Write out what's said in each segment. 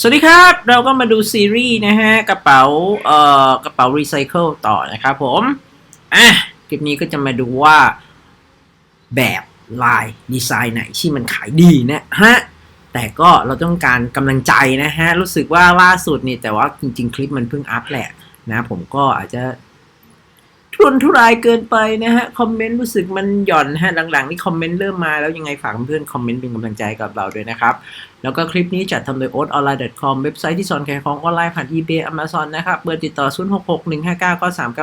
สวัสดีครับ เราก็มาดูซีรีส์นะฮะ กระเป๋าเอ่อกระเป๋ารีไซเคิลต่อนะครับผมอะคลิปนี้ก็จะมาดูว่าแบบลายดีไซน์ไหนที่มันขายดีนะฮะ แต่ก็เราต้องการกำลังใจนะฮะ รู้สึกว่าล่าสุดนี่แต่ว่าจริง ๆ คลิปมันเพิ่งอัพแหละนะ ผมก็อาจจะ รนทุรายเกินไปนะฮะ คอมเมนต์รู้สึกมันหย่อนฮะ หลังๆนี่คอมเมนต์เริ่มมาแล้วยังไงฝากเพื่อนคอมเมนต์เป็นกำลังใจกับเราด้วยนะครับ แล้วก็คลิปนี้จัดทำโดย o a t o n l i n e c o m เว็บไซต์ที่สอนขายของออนไลน์ผ่าน eBay Amazon นะครับเบอร์ติดต่อ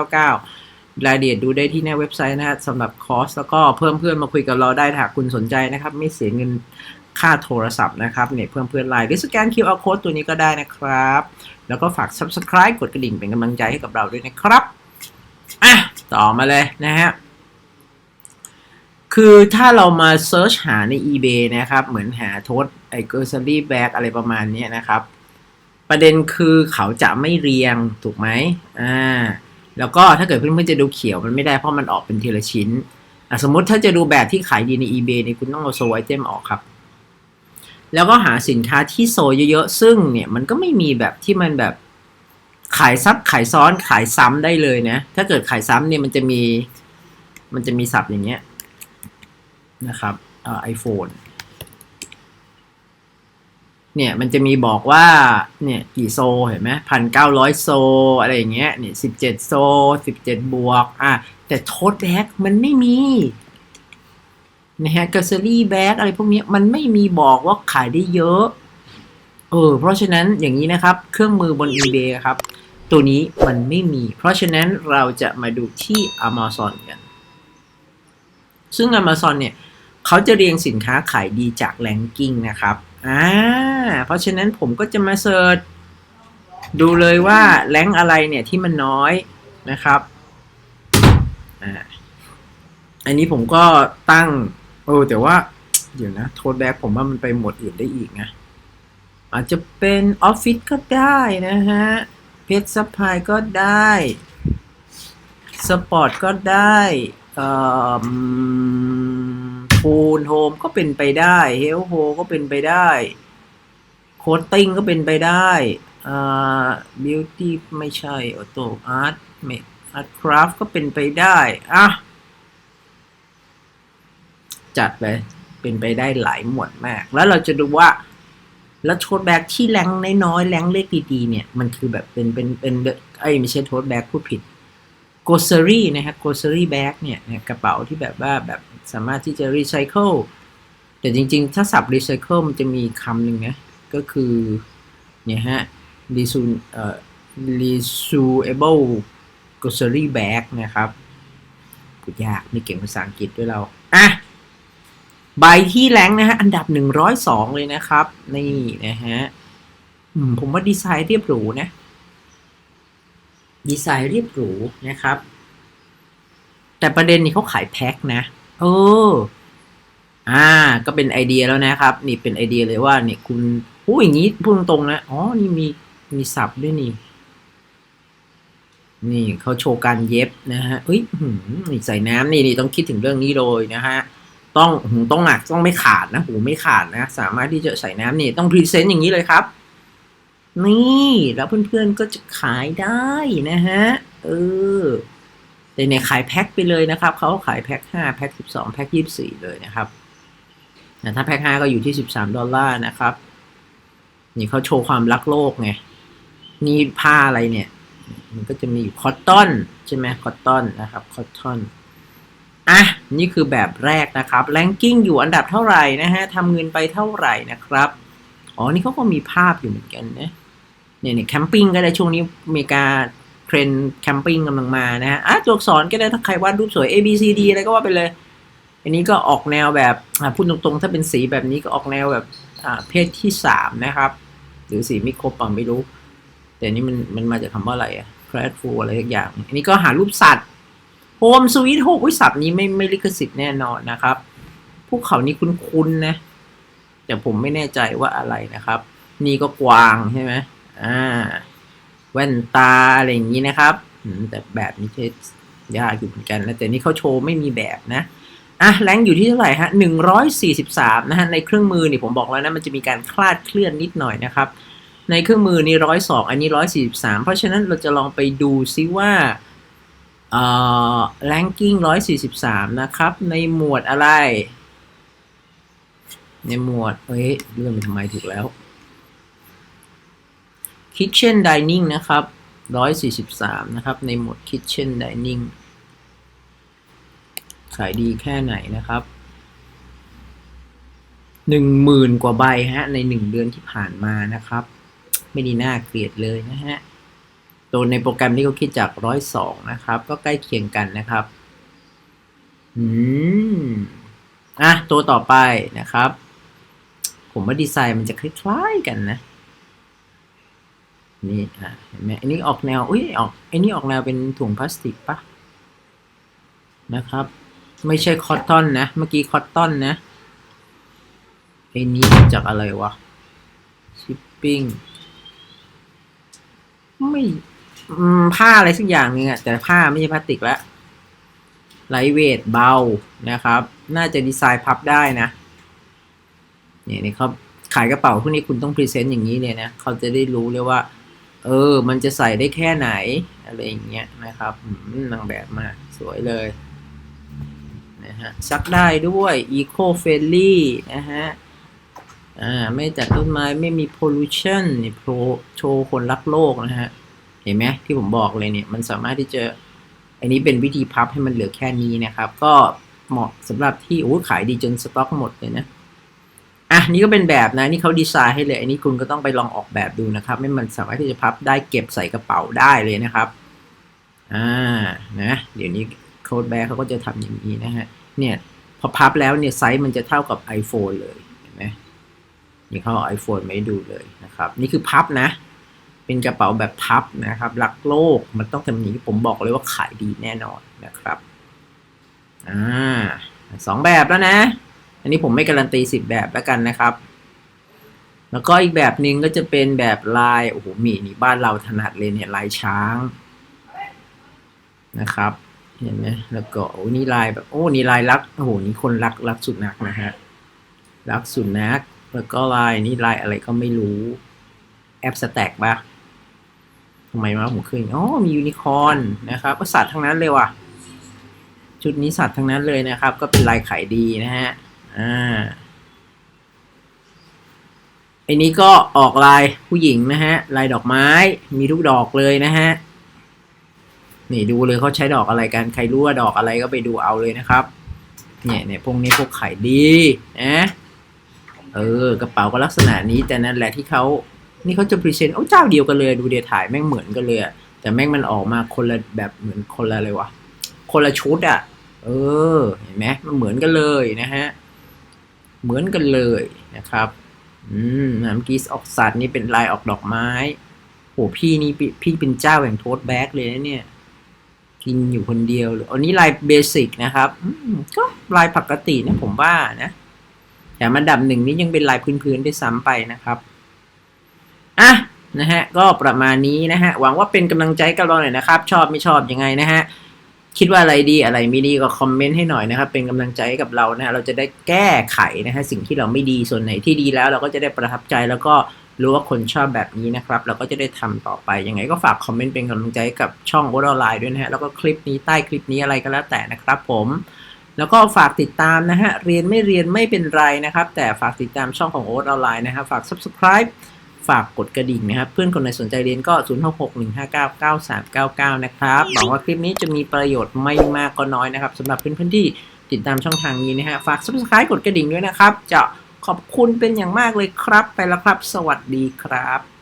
0661599399 รายละเอียดดูได้ที่หน้าเว็บไซต์นะฮะสำหรับคอร์สแล้วก็เพิ่มเพื่อนมาคุยกับเราได้หากคุณสนใจนะครับ ไม่เสียเงินค่าโทรศัพท์นะครับเนี่ยเพิ่มเพื่อนไลน์หรือสแกน QR code ตัวนี้ก็ได้นะครับ แล้วก็ฝาก subscribe กดกระดิ่งเป็นกำลังใจให้กับเราด้วยนะครับ ต่อมาเลยนะฮะ คือถ้าเรามาเซิร์ชหาใน eBay นะครับ เหมือนหาโทษไอ้ grocery bag อะไรประมาณนี้นะครับ ประเด็นคือเขาจะไม่เรียงถูกไหมอ่าแล้วก็ถ้าเกิดเพื่อนๆจะดูเขียวมันไม่ได้เพราะมันออกเป็นทีละชิ้น สมมติถ้าจะดูแบบที่ขายดีใน eBay เนี่ยคุณต้องเอาโซไอเทมออกครับ แล้วก็หาสินค้าที่โซเยอะๆ ซึ่งเนี่ยมันก็ไม่มีแบบที่มันแบบ ขายซับขายซ้อนขายซ้ำได้เลยนะ ถ้าเกิดขายซ้ำเนี่ยมันจะมี มันจะมีศัพท์อย่างเงี้ยนะครับไอโฟนเนี่ยมันจะมีบอกว่าเนี่ยกี่โซเห็นไหมพันเก้าร้อยโซอะไรอย่างเงี้ยเนี่ยสิบเจ็ดโซสิบเจ็ดบวกอะแต่โทษแบ็กมันไม่มีนะฮะเกอร์เซอรี่แบ็กอะไรพวกนี้มันไม่มีบอกว่าขายได้เยอะ เออเพราะฉะนั้นอย่างนี้นะครับ เครื่องมือบน eBay ครับ ตัวนี้มันไม่มี เพราะฉะนั้นเราจะมาดูที่ Amazon กัน ซึ่ง Amazon เนี่ยเขาจะเรียงสินค้าขายดีจากแ a งกิ้งนะครับอ่าเพราะฉะนั้นผมก็จะมาเสิร์ชดูเลยว่าแ a งอะไรเนี่ยที่มันน้อยนะครับอ่าอันนี้ผมก็ตั้งเออแต่ว่า เดี๋ยวนะ โทษแบกผมว่ามันไปหมดอื่นได้อีกนะ อาจจะเป็นออฟฟิศก็ได้นะฮะเพชรซัพพลายก็ได้สปอร์ตก็ได้ฟูลโฮมก็เป็นไปได้เฮลโฮก็เป็นไปได้โคตติ้งก็เป็นไปได้บิวตี้ไม่ใช่ออโต้อาร์ตไม่อาร์ตคราฟก็เป็นไปได้อะจัดไปเป็นไปได้หลายหมวดมาก แล้วเราจะดูว่า แล้วโทษแบ็กที่แรงน้อยๆแรงเลขดีๆ เนี่ย มันคือแบบเป็นเป็นเป็นไอ้ไม่ใช่โทษแบ็กพูดผิดโกเซอรี่นะฮะโกเซอรี่แบ็กเนี่ยกระเป๋าที่แบบว่าแบบสามารถที่จะรีไซเคิลแต่จริงๆ ถ้าสับรีไซเคิลมันจะมีคำหนึ่งนะ ก็คือเนี่ยฮะรีซูเอ่อ resuable grocery bag นะครับพูดยากไม่เก่งภาษาอังกฤษด้วยเรา อะ ใบที่แรงนะฮะ อันดับ 102 เลยนะครับ นี่นะฮะผมว่าดีไซน์เรียบหรูนะ ดีไซน์เรียบหรูนะครับ แต่ประเด็นนี้เขาขายแพ็คนะเอออ่า ก็เป็นไอเดียแล้วนะครับ นี่เป็นไอเดียเลยว่าเนี่ยคุณอู้อย่างนี้พูดตรงๆนะ อ๋อ นี่มีมีสับด้วยนี่ นี่เขาโชว์การเย็บนะฮะเอ้ยหืมนี่ใส่น้ำนี่นี่ต้องคิดถึงเรื่องนี้เลยนะฮะ ต้องหูต้องหนักต้องไม่ขาดนะหูไม่ขาดนะ สามารถที่จะใส่น้ำนี่ต้องพรีเซนต์อย่างนี้เลยครับ นี่แล้วเพื่อนๆก็จะขายได้นะฮะเออแต่เนี่ยขายแพ็คไปเลยนะครับเขาขายแพ็คห้าแพ็คสิบสองแพ็คยี่สิบสี่เลยนะครับแต่ถ้าแพ็คห้าก็อยู่ที่สิบสามดอลลาร์นะครับ นี่เขาโชว์ความรักโลกไงนี่ผ้าอะไรเนี่ย มันก็จะมีคอตตอนใช่ไหมคอตตอนนะครับคอตตอนอะ นี่คือแบบแรกนะครับแรงกิ้งอยู่อันดับเท่าไหร่นะฮะทำเงินไปเท่าไหร่นะครับ อ๋อ นี่เขาก็มีภาพอยู่เหมือนกันนะเนี่ยเนี่ยแคมปิ้งก็ได้ช่วงนี้อเมริกาเทรนแคมปิ้งกำลังมานะฮะอะตัวอักษรก็ได้ถ้าใครวาดรูปสวย A B C D อะไรก็ว่าไปเลย อันนี้ก็ออกแนวแบบพูดตรงๆ ถ้าเป็นสีแบบนี้ก็ออกแนวแบบเพศที่สามนะครับ หรือสีไม่ครบปังไม่รู้ แต่นี่มันมันมาจากคำว่าอะไรอะ c r a d f u l อะไรสักอย่าง อันนี้ก็หารูปสัตว์ โฮมสวีทโฮมวิสับนี้ไม่ไม่ลิขสิทธิ์แน่นอนนะครับ พวกเขานี่คุ้นๆนะ แต่ผมไม่แน่ใจว่าอะไรนะครับ นี่ก็กวางใช่ไหมอ่า แว่นตาอะไรอย่างนี้นะครับแต่แบบนี้ใช้ยากอยู่เหมือนกันนะแต่นี่เขาโชว์ไม่มีแบบนะอะแรงอยู่ที่เท่าไหร่ฮะหนึ่งร้อยสี่สิบสามนะฮะในเครื่องมือนี่ผมบอกแล้วนะมันจะมีการคลาดเคลื่อนนิดหน่อยนะครับ ในเครื่องมือนี้ร้อยสองอันนี้ร้อยสี่สิบสามเพราะฉะนั้นเราจะลองไปดูซิว่า เอ่อ ranking ร้อยสี่สิบสามนะครับ ในหมวดอะไร ในหมวด เอ้ยเลื่อนไปทำไมถูกแล้ว kitchen dining นะครับร้อยสี่สิบสามนะครับ ในหมวด kitchen dining ขายดีแค่ไหนนะครับหนึ่งหมื่นกว่าใบฮะ ในหนึ่งเดือนที่ผ่านมานะครับ ไม่ดีน่าเกลียดเลยนะฮะ ตัวในโปรแกรมนี้ก็คิดจากร้อยสองนะครับ ก็ใกล้เคียงกันนะครับ อืม อะ ตัวต่อไปนะครับ ผมว่าดีไซน์มันจะคล้ายๆกันนะ นี่อะเห็นไหมอันนี้ออกแนว อุ้ยออกอันนี้ออกแนวเป็นถุงพลาสติกปะนะครับ ไม่ใช่คอตตอนนะ เมื่อกี้คอตตอนนะไอ้นี้มาจากอะไรวะ ชิปปิ้ง ไม่ ผ้าอะไรสักอย่างนึงอะแต่ผ้าไม่ใช่พลาสติกแล้วไลท์เวทเบานะครับ น่าจะดีไซน์พับได้นะเนี่ยนี่เขาขายกระเป๋าพวกนี้คุณต้องพรีเซนต์อย่างนี้เลยนะเขาจะได้รู้เลยว่า เออ มันจะใส่ได้แค่ไหน อะไรอย่างเงี้ยนะครับนางแบบมากสวยเลยนะฮะซักได้ด้วย eco friendly นะฮะอ่าไม่จัดต้นไม้ไม่มี pollution นี่โปรโชว์คนรักโลกนะฮะ เห็นไหมที่ผมบอกเลยเนี่ยมันสามารถที่จะ อันนี้เป็นวิธีพับให้มันเหลือแค่นี้นะครับ ก็เหมาะสำหรับที่โอ้ขายดีจนสต็อกหมดเลยนะอะนี่ก็เป็นแบบนะนี่เขาดีไซน์ให้เลย อันนี้คุณก็ต้องไปลองออกแบบดูนะครับไม่มันสามารถที่จะพับได้เก็บใส่กระเป๋าได้เลยนะครับอ่านะเดี๋ยวนี้โค้ดแบร์เขาก็จะทำอย่างนี้นะฮะเนี่ยพอพับแล้วเนี่ยไซส์มันจะเท่ากับ iPhone เลยเห็นไหมนี่เขาเอา iPhone มาให้ดูเลยนะครับ นี่คือพับนะ เป็นกระเป๋าแบบพับนะครับรักโลกมันต้องทำอย่างนี้ผมบอกเลยว่าขายดีแน่นอนนะครับอ่าสองแบบแล้วนะ อันนี้ผมไม่การันตีสิบแบบแล้วกันนะครับ แล้วก็อีกแบบหนึ่งก็จะเป็นแบบลายโอ้โหมีนี่บ้านเราถนัดเลยเนี่ยลายช้างนะครับ เห็นไหมแล้วก็โอ้นี่ลายแบบโอ้นี่ลายรักโอ้โหนี่คนรักรักสุนัขนะฮะรักสุนัขแล้วก็ลายนี่ลายอะไรก็ไม่รู้แอปสแต็กปะ ทำไมมาผมขึ้นอ๋อมียูนิคอร์นนะครับก็สัตว์ทั้งนั้นเลยว่ะ ชุดนี้สัตว์ทั้งนั้นเลยนะครับ ก็เป็นลายขายดีนะฮะอ่าไอ้นี้ก็ออกลายผู้หญิงนะฮะลายดอกไม้มีทุกดอกเลยนะฮะนี่ดูเลยเขาใช้ดอกอะไรกันใครรู้ว่าดอกอะไรก็ไปดูเอาเลยนะครับ เนี่ยเนี่ยพวกนี้พวกขายดีนะเออกระเป๋าก็ลักษณะนี้แต่นั่นแหละที่เขา นี่เขาจะพรีเซนต์โอ้เจ้าเดียวกันเลย ดูเดียถ่ายแม่งเหมือนกันเลยแต่แม่งมันออกมาคนละแบบเหมือนคนละอะไรวะคนละชุดอะเออ เห็นไหมมันเหมือนกันเลยนะฮะ เหมือนกันเลยนะครับ อืมเมื่อกี้ออกสัตว์นี่เป็นลายออกดอกไม้ โหพี่นี่พี่เป็นเจ้าแห่งโทสแบ็กเลยนะเนี่ย กินอยู่คนเดียวเลยอันนี้ลายเบสิกนะครับก็ลายปกตินะผมว่านะ แต่มันดับหนึ่งนี้ยังเป็นลายพื้นๆด้วยซ้ำไปนะครับ อะนะฮะก็ประมาณนี้นะฮะหวังว่าเป็นกำลังใจกับเราหน่อยนะครับ ชอบไม่ชอบยังไงนะฮะคิดว่าอะไรดีอะไรไม่ดีก็คอมเมนต์ให้หน่อยนะครับ เป็นกำลังใจให้กับเรานะฮะเราจะได้แก้ไขนะฮะสิ่งที่เราไม่ดีส่วนไหนที่ดีแล้ว เราก็จะได้ประทับใจแล้วก็รู้ว่าคนชอบแบบนี้นะครับ เราก็จะได้ทำต่อไปยังไงก็ฝากคอมเมนต์เป็นกำลังใจกับช่องโอ r อ l ไลน์ด้วยนะฮะแล้วก็คลิปนี้ใต้คลิปนี้อะไรก็แล้วแต่นะครับ ผมแล้วก็ฝากติดตามนะฮะเรียนไม่เรียนไม่เป็นไรนะครับ แต่ฝากติดตามช่องของโอ๊ตออนไลน์นะครับฝาก subscribe ฝากกดกระดิ่งนะครับ เพื่อนคนไหนสนใจเรียนก็ 0661599399 นะครับ หวังว่าคลิปนี้จะมีประโยชน์ไม่มากก็น้อยนะครับสำหรับเพื่อนๆที่ติดตามช่องทางนี้นะฮะ ฝาก subscribe กดกระดิ่งด้วยนะครับ จะขอบคุณเป็นอย่างมากเลยครับ ไปแล้วครับ สวัสดีครับ